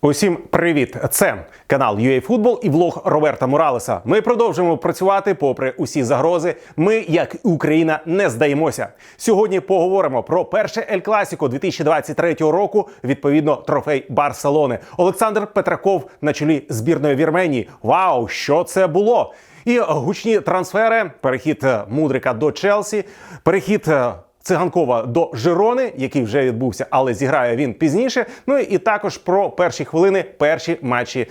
Усім привіт! Це канал UA і влог Роберта Моралеса. Ми продовжуємо працювати попри усі загрози. Ми, як і Україна, не здаємося. Сьогодні поговоримо про перше Ель Класіко 2023 року. Відповідно, трофей Барселони. Олександр Петраков на чолі збірної Вірменії. Вау, що це було! І гучні трансфери. Перехід е, Мудрика до Челсі, перехід. Е, Циганкова до Жирони, який вже відбувся, але зіграє він пізніше. Ну і також про перші хвилини, перші матчі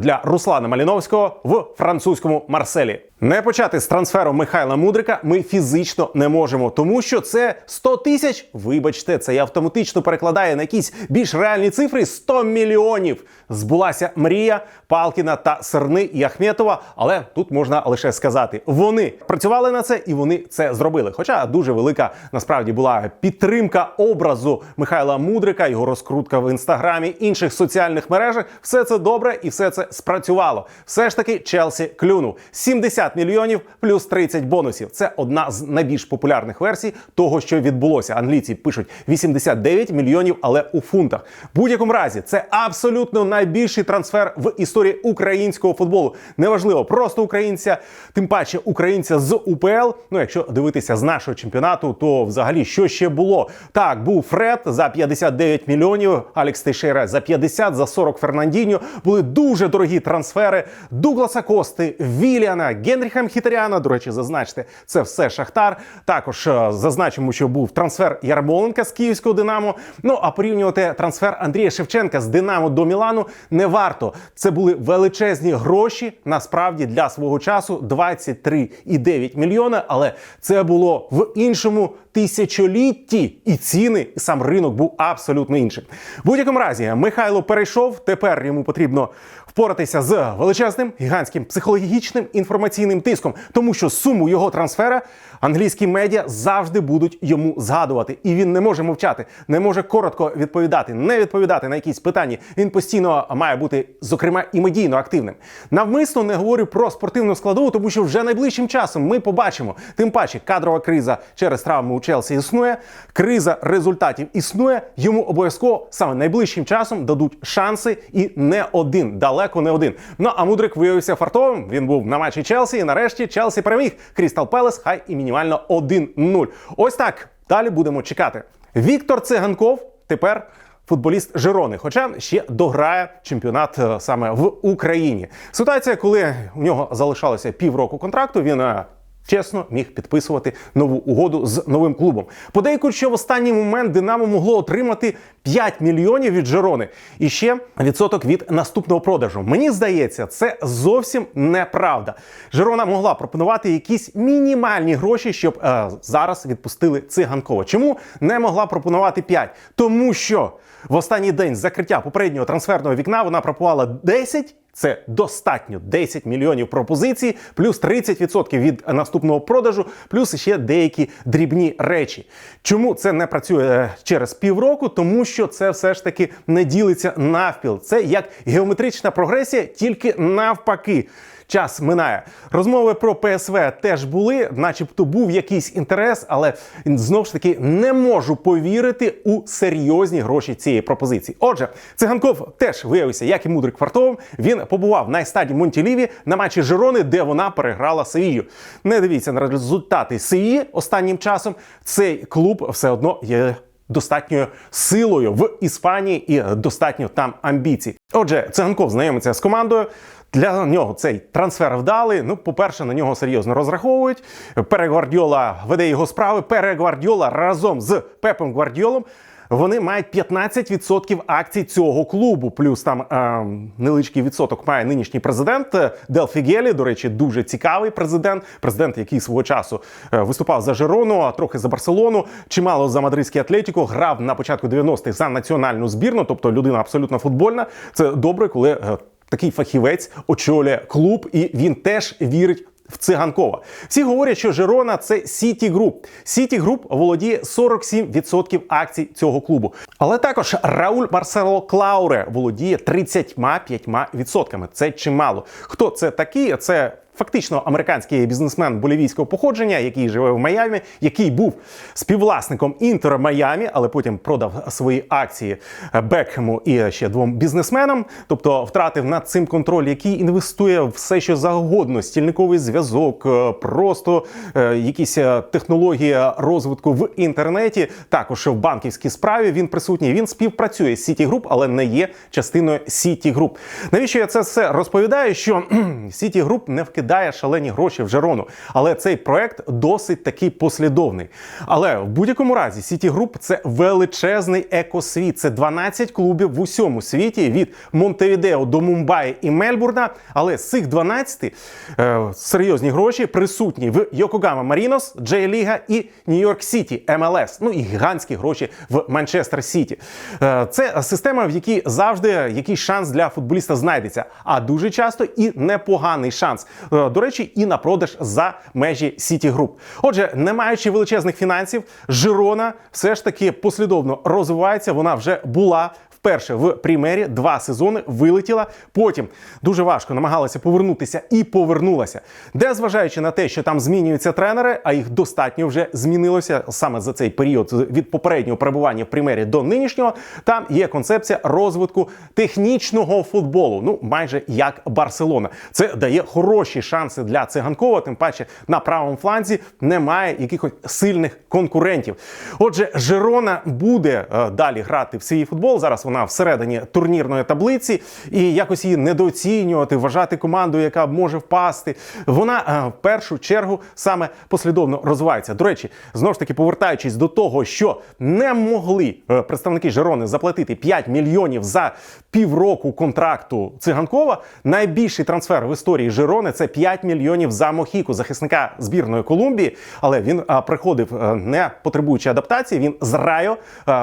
для Руслана Маліновського в французькому Марселі. Не почати з трансферу Михайла Мудрика ми фізично не можемо, тому що це 100 тисяч. Вибачте, це я автоматично перекладаю на якісь більш реальні цифри 100 мільйонів. Збулася мрія Палкіна та Серни і Ахметова. Але тут можна лише сказати, вони працювали на це і вони це зробили. Хоча дуже велика насправді була підтримка образу Михайла Мудрика, його розкрутка в інстаграмі, інших соціальних мережах. Все це добре і все це спрацювало. Все ж таки, Челсі клюнув 70 мільйонів плюс 30 бонусів. Це одна з найбільш популярних версій того, що відбулося. Англійці пишуть 89 мільйонів, але у фунтах. В будь-якому разі це абсолютно найбільший трансфер в історії українського футболу. Неважливо, просто українця, тим паче українця з УПЛ. Ну, якщо дивитися з нашого чемпіонату, то взагалі що ще було? Так, був Фред за 59 мільйонів, Алекс Тейшера за 50, за 40 Фернандіньо. Були дуже дорогі трансфери Дугласа Кости, Віліана, Генріха Мхітаряна. До речі, зазначте, це все Шахтар. Також е, зазначимо, що був трансфер Ярмоленка з Київського Динамо. Ну а порівнювати трансфер Андрія Шевченка з Динамо до Мілану не варто. Це були величезні гроші насправді для свого часу 23,9 мільйона. Але це було в іншому тисячолітті, і ціни, і сам ринок був абсолютно іншим. В будь-якому разі Михайло перейшов. Тепер йому потрібно впоратися з величезним гігантським психологічним інформаційним тиском, тому що суму його трансфера англійські медіа завжди будуть йому згадувати, і він не може мовчати, не може коротко відповідати, не відповідати на якісь питання. Він постійно має бути, зокрема, і медійно активним. Навмисно не говорю про спортивну складову, тому що вже найближчим часом ми побачимо. Тим паче, кадрова криза через травму у Челсі існує, криза результатів існує. Йому обов'язково саме найближчим часом дадуть шанси, і не один, далеко не один. Ну а мудрик виявився фартовим. Він був на матчі Челсі. І нарешті Челсі переміг. Крістал Пелес, хай і мінімально 1-0. Ось так. Далі будемо чекати. Віктор Циганков тепер. Футболіст Жирони, хоча ще дограє чемпіонат е, саме в Україні. Ситуація, коли у нього залишалося півроку контракту, він е, чесно міг підписувати нову угоду з новим клубом. Подейкують, що в останній момент Динамо могло отримати 5 мільйонів від Жирони і ще відсоток від наступного продажу. Мені здається, це зовсім неправда. Жирона могла пропонувати якісь мінімальні гроші, щоб е, зараз відпустили циганкова. Чому не могла пропонувати 5? Тому що в останній день закриття попереднього трансферного вікна вона пропонувала 10 це достатньо 10 мільйонів пропозицій, плюс 30% від наступного продажу, плюс ще деякі дрібні речі. Чому це не працює е, через півроку? Тому що це все ж таки не ділиться навпіл. Це як геометрична прогресія, тільки навпаки. Час минає. Розмови про ПСВ теж були, начебто був якийсь інтерес, але знову ж таки не можу повірити у серйозні гроші цієї пропозиції. Отже, циганков теж виявився, як і мудрик квартовим. Він побував на стаді Монтіліві на матчі Жирони, де вона переграла Севію. Не дивіться на результати Севії останнім часом. Цей клуб все одно є. Достатньою силою в Іспанії і достатньо там амбіцій. Отже, циганков знайомиться з командою. Для нього цей трансфер вдалий. Ну, по-перше, на нього серйозно розраховують. Пере Гвардіола веде його справи. Пере Гвардіола разом з Пепом Гвардіолом. Вони мають 15% акцій цього клубу. Плюс там е, невеличкий відсоток має нинішній президент е, Дел Фігелі. До речі, дуже цікавий президент. Президент, який свого часу е, виступав за Жирону, а трохи за Барселону, чимало за мадридський Атлетіко, грав на початку 90-х за національну збірну, тобто людина абсолютно футбольна. Це добре, коли. Такий фахівець очолює клуб, і він теж вірить в циганкова. Всі говорять, що Жерона це Сіті Груп. Сіті Груп володіє 47% акцій цього клубу. Але також Рауль Марсело Клауре володіє 35%. Це чимало. Хто це такий? Це Фактично, американський бізнесмен болівійського походження, який живе в Майамі, який був співвласником Інтера Майамі, але потім продав свої акції Бекхему і ще двом бізнесменам, тобто втратив над цим контроль, який інвестує все, що завгодно: стільниковий зв'язок, е, просто е, якісь е, технології розвитку в інтернеті. Також в банківській справі він присутній. Він співпрацює з City Group, але не є частиною City Group. Навіщо я це все розповідаю? Що City Group не вкидає шалені гроші в Жерону, але цей проект досить таки послідовний. Але в будь-якому разі City Group – це величезний екосвіт. Це 12 клубів в усьому світі від Монтевідео до Мумбаї і Мельбурна. Але з цих 12 е, серйозні гроші присутні в Йокогама Марінос, Джей Ліга і Нью-Йорк Сіті МЛС. Ну і гігантські гроші в Манчестер Сіті. Е, це система, в якій завжди якийсь шанс для футболіста знайдеться, а дуже часто і непоганий шанс. Е, До речі, і на продаж за межі Сіті Груп. Отже, не маючи величезних фінансів, Жирона все ж таки послідовно розвивається. Вона вже була. Вперше в прімері два сезони вилетіла. Потім дуже важко намагалася повернутися і повернулася. Де, зважаючи на те, що там змінюються тренери, а їх достатньо вже змінилося саме за цей період від попереднього перебування в прімері до нинішнього. Там є концепція розвитку технічного футболу. Ну майже як Барселона. Це дає хороші шанси для циганкова. Тим паче на правому фланзі немає якихось сильних конкурентів. Отже, Жерона буде е, далі грати в свій футбол. Зараз вона всередині турнірної таблиці, і якось її недооцінювати, вважати команду, яка може впасти. Вона е, в першу чергу саме послідовно розвивається. До речі, знову ж таки повертаючись до того, що не могли е, представники Жерони заплатити 5 мільйонів за півроку контракту циганкова. Найбільший трансфер в історії Жерони це 5 мільйонів за Мохіку, захисника збірної Колумбії. Але він приходив не потребуючи адаптації. Він з Райо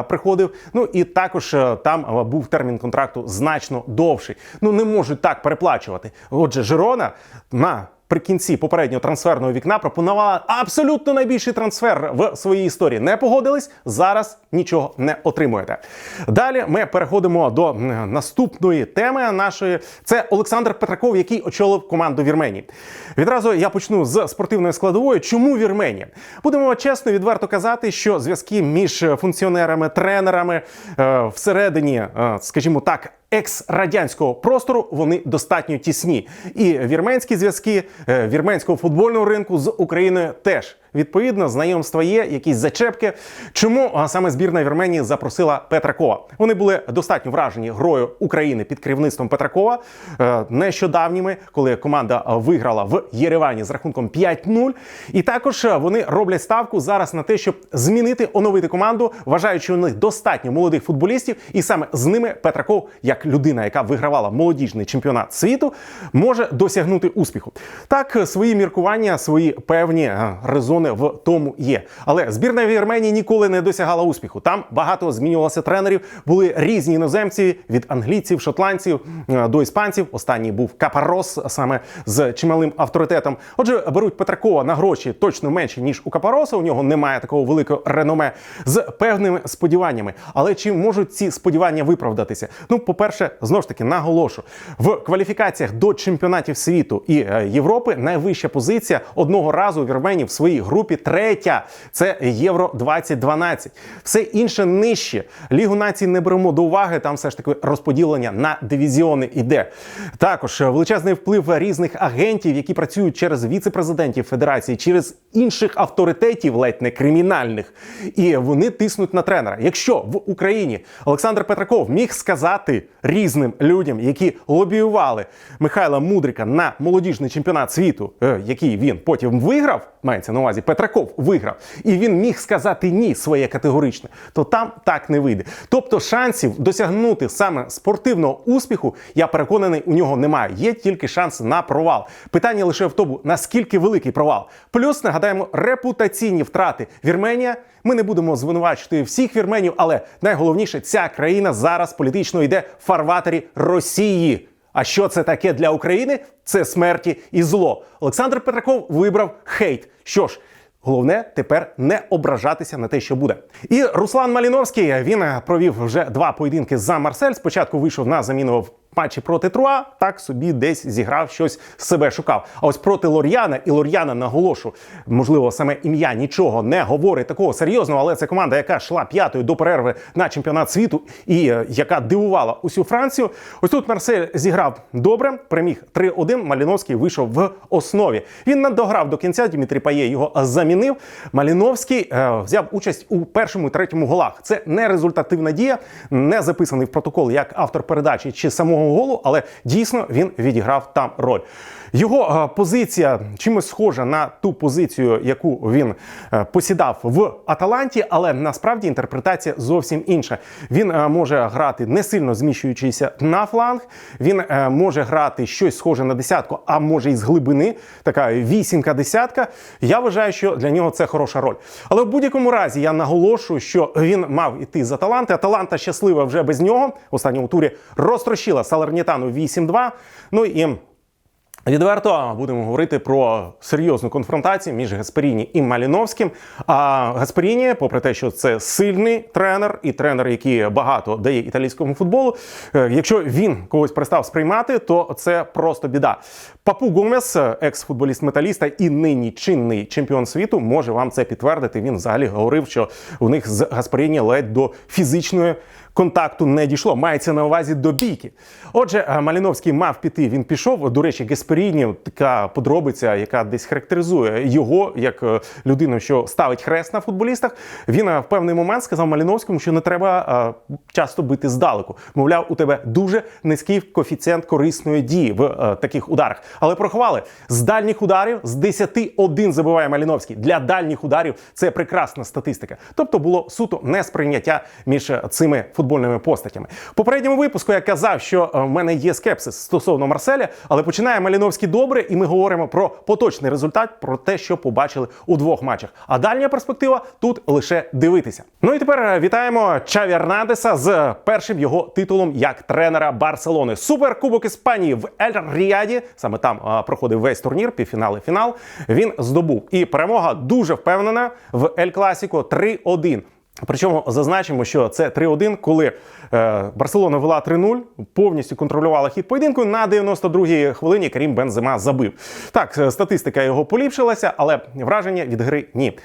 приходив. Ну і також а, там був термін контракту значно довший. Ну не можуть так переплачувати. Отже, Жерона на при кінці попереднього трансферного вікна пропонувала абсолютно найбільший трансфер в своїй історії. Не погодились зараз нічого не отримуєте. Далі ми переходимо до наступної теми нашої. Це Олександр Петраков, який очолив команду Вірменії. Відразу я почну з спортивної складової. Чому Вірменія? Будемо чесно, відверто казати, що зв'язки між функціонерами, тренерами е, всередині, е, скажімо так екс-радянського простору вони достатньо тісні. І вірменські зв'язки е, вірменського футбольного ринку з Україною теж. Відповідно, знайомства є, якісь зачепки. Чому саме збірна Вірменії запросила Петракова? Вони були достатньо вражені грою України під керівництвом Петракова е, нещодавніми, коли команда виграла в Єревані з рахунком 5-0. І також вони роблять ставку зараз на те, щоб змінити, оновити команду, вважаючи у них достатньо молодих футболістів, і саме з ними Петраков, як людина, яка вигравала молодіжний чемпіонат світу, може досягнути успіху. Так, свої міркування, свої певні а, резони в тому є. Але збірна Вірменії ніколи не досягала успіху. Там багато змінювалося тренерів. Були різні іноземці від англійців, шотландців е, до іспанців. Останній був Капарос, саме з чималим авторитетом. Отже, беруть Петракова на гроші точно менше ніж у Капароса. У нього немає такого великого реноме з певними сподіваннями. Але чи можуть ці сподівання виправдатися? Ну, по-перше, знову ж таки наголошу в кваліфікаціях до чемпіонатів світу і е, Європи найвища позиція одного разу у Вірменії в своїй групі третя. Це Євро 2012. Все інше нижче. Лігу націй не беремо до уваги. Там все ж таки розподілення на дивізіони іде. Також величезний вплив різних агентів, які працюють через віце-президентів федерації, через інших авторитетів, ледь не кримінальних, і вони тиснуть на тренера. Якщо в Україні Олександр Петраков міг сказати різним людям, які лобіювали Михайла Мудрика на молодіжний чемпіонат світу, е, який він потім виграв, мається на увазі Петраков виграв, і він міг сказати ні своє категоричне, то там так не вийде. Тобто шансів досягнути саме спортивного успіху, я переконаний, у нього немає. Є тільки шанс на провал. Питання лише в тому, наскільки великий провал. Плюс нагадаємо репутаційні втрати. Вірменія. Ми не будемо звинувачити всіх вірменів, але найголовніше, ця країна зараз політично йде в фарватері Росії. А що це таке для України? Це смерті і зло. Олександр Петраков вибрав хейт. Що ж. Головне тепер не ображатися на те, що буде. І Руслан Маліновський він провів вже два поєдинки за Марсель. Спочатку вийшов на заміну в матчі проти Труа так собі десь зіграв щось себе шукав. А ось проти Лор'яна і Лор'яна наголошу, можливо, саме ім'я нічого не говорить такого серйозного, але це команда, яка йшла п'ятою до перерви на чемпіонат світу і е, яка дивувала усю Францію. Ось тут Марсель зіграв добре, переміг 3-1. Маліновський вийшов в основі. Він не дограв до кінця. Дмитрій Пає його замінив. Маліновський е, взяв участь у першому і третьому голах. Це не результативна дія, не записаний в протокол як автор передачі чи самого голу, але дійсно він відіграв там роль. Його е, позиція чимось схожа на ту позицію, яку він е, посідав в Аталанті, але насправді інтерпретація зовсім інша. Він е, може грати не сильно зміщуючися на фланг. Він може грати щось схоже на десятку, а може і з глибини, така вісімка-десятка. Я вважаю, що для нього це хороша роль. Але в будь-якому разі я наголошую, що він мав іти з Аталанти. Аталанта щаслива вже без нього. В останньому турі розтрощила Салернітану 8-2. Ну і Відверто будемо говорити про серйозну конфронтацію між Гасперіні і Маліновським. А Гасперіні, попри те, що це сильний тренер і тренер, який багато дає італійському футболу. е, Якщо він когось перестав сприймати, то це просто біда. Папу Гомес, екс-футболіст металіста і нині чинний чемпіон світу, може вам це підтвердити. Він взагалі говорив, що у них з Гасперіні ледь до фізичної контакту не дійшло. Мається на увазі до бійки. Отже, е, Маліновський мав піти. Він пішов. До речі, Гесперіні така подробиця, яка десь характеризує його як е, людину, що ставить хрест на футболістах. Він е, в певний момент сказав Маліновському, що не треба часто бити здалеку. Мовляв, у тебе дуже низький коефіцієнт корисної дії в таких ударах. Але проховали з дальніх ударів з 10 один забиває Маліновський. Для дальніх ударів це прекрасна статистика. Тобто було суто несприйняття між цими футбольними постатями. В попередньому випуску я казав, що е, в мене є скепсис стосовно Марселя, але починає Маліновський добре, і ми говоримо про поточний результат, про те, що побачили у двох матчах. А дальня перспектива тут лише дивитися. Ну і тепер е, вітаємо Чаві Ернандеса з першим його титулом як тренера Барселони. Суперкубок Іспанії в Ель Ріаді. Саме там проходив весь турнір, півфінал і фінал. Він здобув. І перемога дуже впевнена в Ель Класіко 3-1. Причому зазначимо, що це 3-1, коли е, Барселона вела 3-0, повністю контролювала хід поєдинку. На 92-й хвилині Карім Бензема забив. Так, е, статистика його поліпшилася, але враження від гри ні.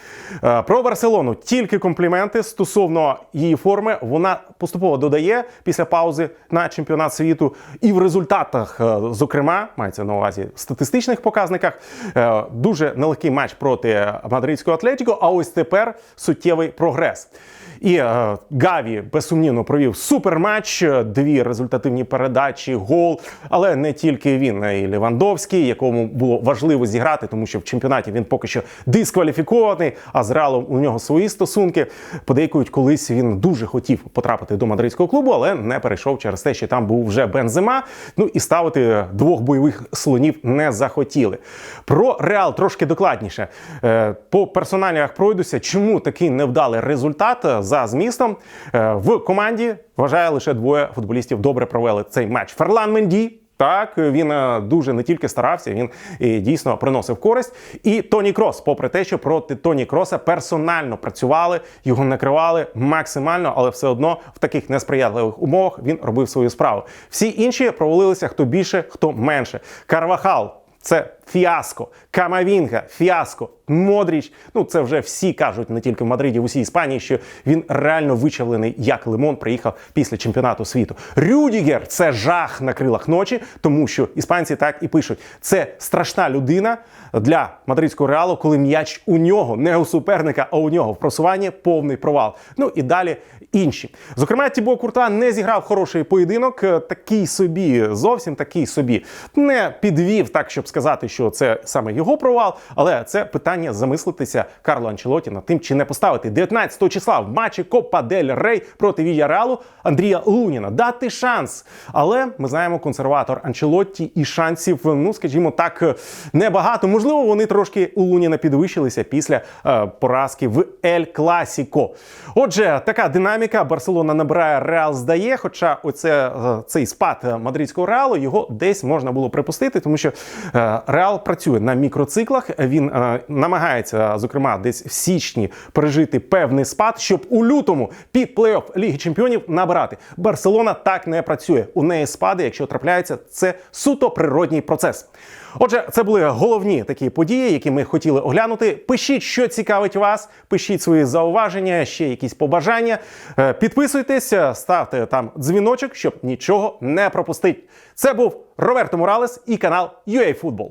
Е, про Барселону тільки компліменти стосовно її форми. Вона поступово додає після паузи на чемпіонат світу. І в результатах, е, зокрема, мається на увазі в статистичних показниках, е, дуже нелегкий матч проти мадридського Атлетіко. А ось тепер суттєвий прогрес. І е, Гаві безсумнівно провів суперматч, е, дві результативні передачі, гол. Але не тільки він, а й Левандовський, якому було важливо зіграти, тому що в чемпіонаті він поки що дискваліфікований. А з Реалом у нього свої стосунки. Подейкують, колись він дуже хотів потрапити до мадридського клубу, але не перейшов через те, що там був вже Бензема. Ну і ставити двох бойових слонів не захотіли. Про Реал трошки докладніше. Е, По персоналіях пройдуся, чому такий невдалий результат е, за змістом Е, в команді. Вважає лише двоє футболістів добре провели цей матч. Ферлан Менді. Так, він е, дуже не тільки старався, він дійсно приносив користь. І Тоні Крос, попри те, що проти Тоні Кроса персонально працювали, його накривали максимально, але все одно в таких несприятливих умовах він робив свою справу. Всі інші провалилися хто більше, хто менше. Карвахал. Це фіаско, Камавінга, фіаско, Модріч. Ну це вже всі кажуть не тільки в Мадриді, в усій Іспанії, що він реально вичавлений, як лимон приїхав після чемпіонату світу. Рюдігер це жах на крилах ночі, тому що іспанці так і пишуть: це страшна людина для мадридського реалу, коли м'яч у нього, не у суперника, а у нього в просуванні повний провал. Ну і далі інші. Зокрема, Тібо Курта не зіграв хороший поєдинок, е, такий собі, зовсім такий собі. Не підвів так, щоб сказати, що це саме його провал, але це питання замислитися Карло Анчелоті над тим, чи не поставити 19 числа в матчі Копа Дель Рей проти Вільяреалу Андрія Луніна. Дати шанс. Але ми знаємо, консерватор Анчелотті і шансів, ну скажімо так, небагато. Можливо, вони трошки у Луніна підвищилися після е, поразки в Ель Класіко. Отже, така динаміка. Барселона набирає Реал здає. Хоча оце, е, цей спад мадридського реалу його десь можна було припустити, тому що е, Реал працює на мікроциклах. Він е, намагається, зокрема, десь в січні пережити певний спад, щоб у лютому під плей-офф Ліги Чемпіонів набирати. Барселона так не працює. У неї спади, якщо трапляються, це суто природній процес. Отже, це були головні такі події, які ми хотіли оглянути. Пишіть, що цікавить вас, пишіть свої зауваження, ще якісь побажання. Е, Підписуйтесь, е, ставте там дзвіночок, щоб нічого не пропустити. Це був Роберто Моралес і канал UA Football.